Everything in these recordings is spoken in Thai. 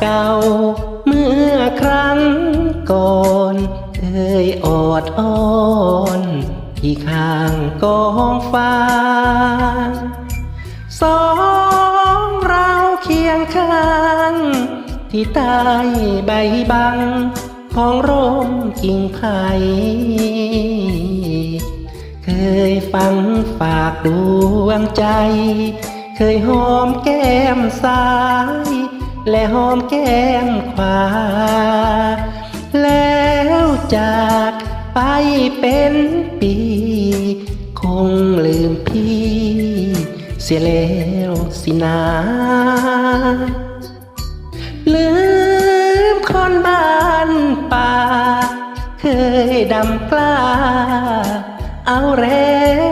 เก่า เมื่อครั้งก่อนเคยออดอ้อนที่ข้างกองฟางสองเราเคียงข้าง ที่ใต้ใบบัง ของร่มกิ่งไผ่เคยฟังฝากดวงใจ เคยหอมแก้มซ้าย และหอมแก้มขวา แล้วจากไปเป็นปี คงลืมพี่ เสียแล้วสินาลืมคนบ้านป่า เคยดำกล้า เอาแร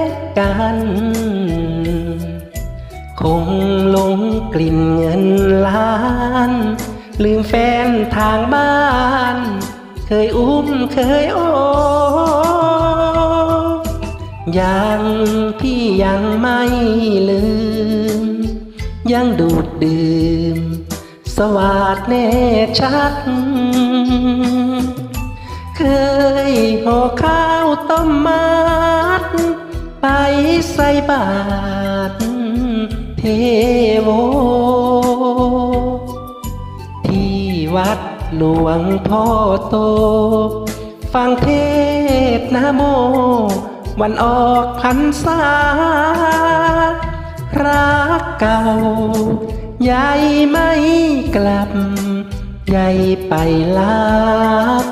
กกัน งลงกลิ่นเงินล้าน ลืมแฟนทางบ้าน เคยอุ้มเคยโอบยังพี่ยังไม่ลืม ยังดูดดื่ม สวาดแน่ชัด เคยห่อข้าวต้มมัด ไปใส่บาตรเท โว ที่วัดหลวงพ่อโต ฟังเทศน์นะโม วันออกพรรษา รักเก่ายายไม่กลับยายไปลาบ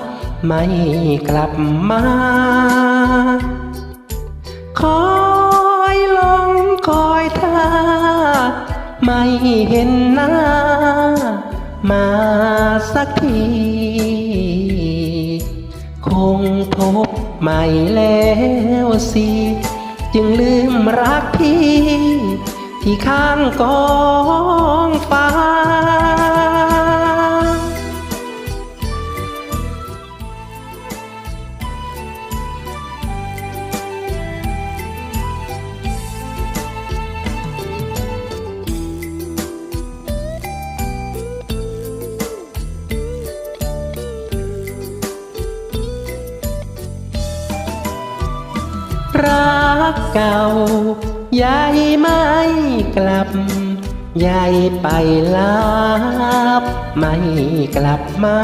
ไม่กลับมาคอ ไม่เห็นหน้า มาสักที คงพบใหม่แล้วสิ จึงลืมรักพี่ ที่ข้างกอ รักเก่ายายไม่กลับยายไปลาบ ไม่กลับมา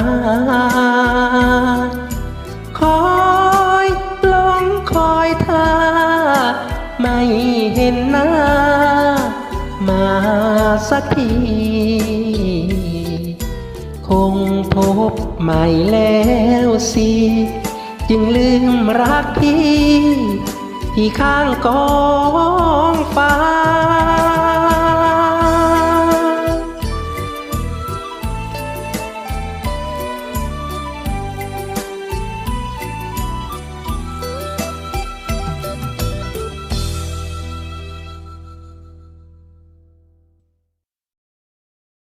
คอยลงคอยท่า ไม่เห็นหน้า มาสักที คงพบใหม่แล้วสิ จึงลืมรักพี่ ที่ข้างกองฟ้า